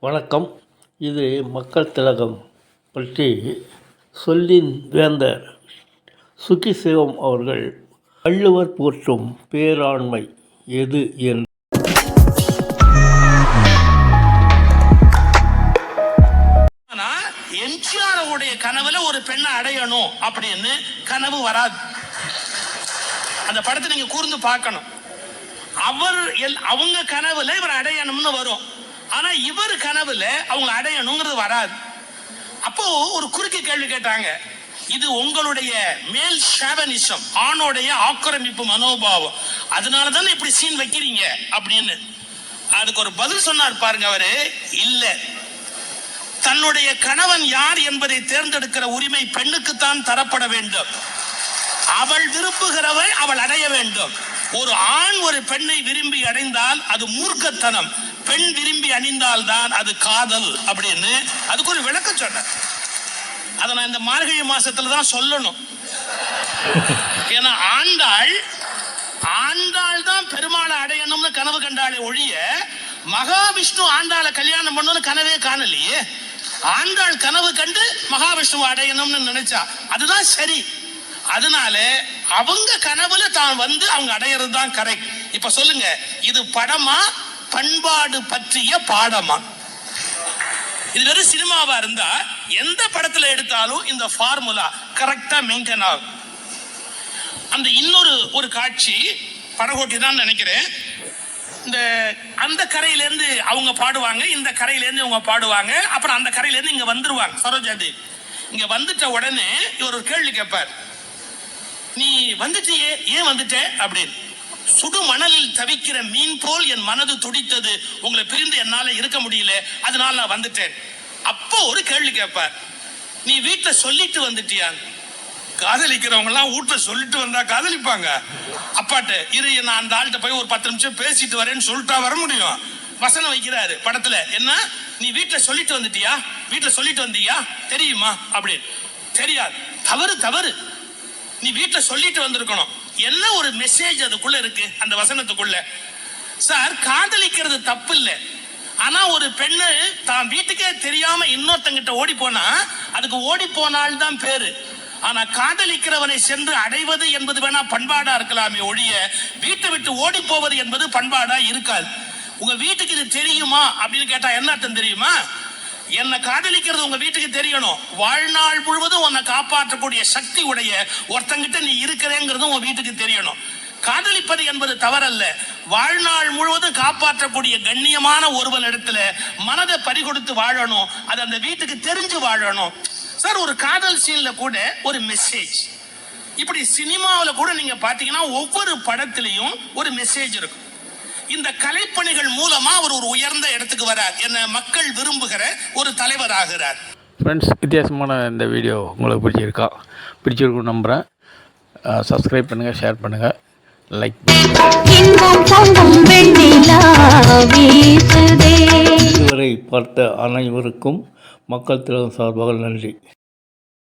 வணக்கம். இது மக்கள் திலகம் பற்றி சொல்லின் வேந்தர் சுகி சிவம் அவர்கள் வள்ளுவர் போற்றும் பேராண்மை எது என்று? ஆனா எம்ஜிஆர் உடைய கனவுல ஒரு பெண்ணை அடையணும் அப்படின்னு கனவு வராது. அந்த படத்தை நீங்க கூர்ந்து பார்க்கணும். அவர் எல்- அவங்க கனவுல இவர் அடையணும்னு வரும். ஆனா இவர் கனவுல அவங்க அடையணுங்கிறது வராது. அப்போ ஒரு குறுக்கு கேள்வி கேட்டாங்க. இது உங்களுடைய மேல் ஷேவனிசம் ஆணோடைய ஆக்கிரமிப்பு மனோபாவம். அதனால தானே இப்படி சீன் வைக்கிறீங்க? அப்படின்னு. அதுக்கு ஒரு பதில் சொன்னார் பாருங்க அவரு. இல்ல. தன்னுடைய கணவன் யார் என்பதை தேர்ந்தெடுக்கிற உரிமை பெண்ணுக்குத்தான் தரப்பட வேண்டும். அவள் விரும்புகிறவள் அவள் அடைய வேண்டும். ஒரு ஆண் ஒரு பெண்ணை விரும்பி அடைந்தால் அது மூர்க்கத்தனம். பெண் விரும்பி அணிந்தால் தான் அது காதல் அப்படின்னு. அதுக்கு ஒரு விளக்கம் சொன்னேன். அதை நான் இந்த மார்கழி மாசத்துல தான் சொல்லணும். ஏன்னா ஆண்டாள் ஆண்டாள் தான் பெருமாளை அடையணும்னு கனவு கண்டாளே ஒழிய மகாவிஷ்ணு ஆண்டாளை கல்யாணம் பண்ணணும்னு கனவே காணலையே. ஆண்டாள் கனவு கண்டு மகாவிஷ்ணுவை அடையணும்னு நினைச்சா அதுதான் சரி. அதனால அவங்க கனவுல தான் வந்து அவங்க அடையிறது தான் கரெக்ட் இப்ப சொல்லுங்க இது படமா பண்பாடு பற்றிய பாடமா? இது வெறும் சினிமாவா இருந்தா எந்த படத்துல எடுத்தாலும் இந்த ஃபார்முலா கரெக்டா மெயின்டைன் ஆகும். அந்த இன்னொரு ஒரு காட்சி படகோட்டி தான் நினைக்கிறேன். இந்த அந்த கரையிலேருந்து அவங்க பாடுவாங்க இந்த கரையிலேருந்து அவங்க இவங்க பாடுவாங்க அப்புறம் அந்த கரையிலேருந்து இங்கே வந்துருவாங்க சரோஜா தேவி. இங்கே வந்துட்ட உடனே இவர் ஒரு கேள்வி கேட்பார். நீ வந்துட்டியே ஏன் வந்துட்ட? அப்படின்னு. சுடு மணலில் தவிக்கிற மீன் போல் என் மனது துடித்தது. உங்களை பிரிந்து என்னால இருக்க முடியல. அதனால நான் வந்துட்டேன். அப்போ ஒரு கேள்வி கேட்பார். நீ வீட்டுல சொல்லிட்டு வந்துட்டியா? காதலிக்கிறவங்க எல்லாம் வீட்டுல சொல்லிட்டு வந்தா காதலிப்பாங்க. அப்பாட்ட இரு நான் அந்த ஆள்கிட்ட போய் ஒரு பத்து நிமிஷம் பேசிட்டு வரேன்னு சொல்லிட்டா வர முடியும். வசனம் வைக்கிறாரு படத்துல. என்ன? நீ வீட்டுல சொல்லிட்டு வந்துட்டியா? வீட்டுல சொல்லிட்டு வந்தியா? தெரியுமா? அப்படின்னு. தெரியாது. தவறு தவறு. நீ வீட்டில் சொல்லிட்டு வந்திருக்கணும். என்ன ஒரு மெசேஜ் அதுக்குள்ள இருக்கு? அந்த வசனத்துக்குள்ள. சார் காதலிக்கிறது தப்பு இல்லை ஆனா ஒரு பெண்ணு தான் வீட்டுக்கே தெரியாம இன்னொருத்தங்கிட்ட ஓடி போனா அதுக்கு ஓடி போனால் தான் பேரு. ஆனா காதலிக்கிறவனை சென்று அடைவது என்பது வேணா பண்பாடா இருக்கலாமே ஒழிய வீட்டை விட்டு ஓடி போவது என்பது பண்பாடா இருக்காது. உங்க வீட்டுக்கு இது தெரியுமா? அப்படின்னு கேட்டா என்ன அர்த்தம் தெரியுமா? என்னை காதலிக்கிறது உங்க வீட்டுக்கு தெரியணும். வாழ்நாள் முழுவதும் உன்னை காப்பாற்றக்கூடிய சக்தி உடைய ஒருத்தங்கிட்ட நீ இருக்கிறேங்கிறது உங்க வீட்டுக்கு தெரியணும். காதலிப்பது என்பது தவறல்ல. வாழ்நாள் முழுவதும் காப்பாற்றக்கூடிய கண்ணியமான ஒருவன் இடத்துல மனதை பறிகொடுத்து வாழணும். அது அந்த வீட்டுக்கு தெரிஞ்சு வாழணும். சார் ஒரு காதல் சீன்ல கூட ஒரு மெசேஜ் இப்படி சினிமாவில் கூட நீங்க பாத்தீங்கன்னா ஒவ்வொரு படத்திலையும் ஒரு மெசேஜ் இருக்கும். இந்த கலைப்பணிகள் மூலமா அவர் ஒரு உயர்ந்த இடத்துக்கு வரார் என்ன மக்கள் விரும்புகிற ஒரு தலைவர் ஆகிறார் ஃப்ரெண்ட்ஸ் வித்தியாசமான இந்த வீடியோ உங்களுக்கு பிடிச்சிருக்கா? பிடிச்சிருக்கும் நம்புகிறேன் சப்ஸ்கிரைப் பண்ணுங்கள் ஷேர் பண்ணுங்கள் லைக் இதுவரை பார்த்த அனைவருக்கும் மக்கள் திலகம் சார்பாக நன்றி.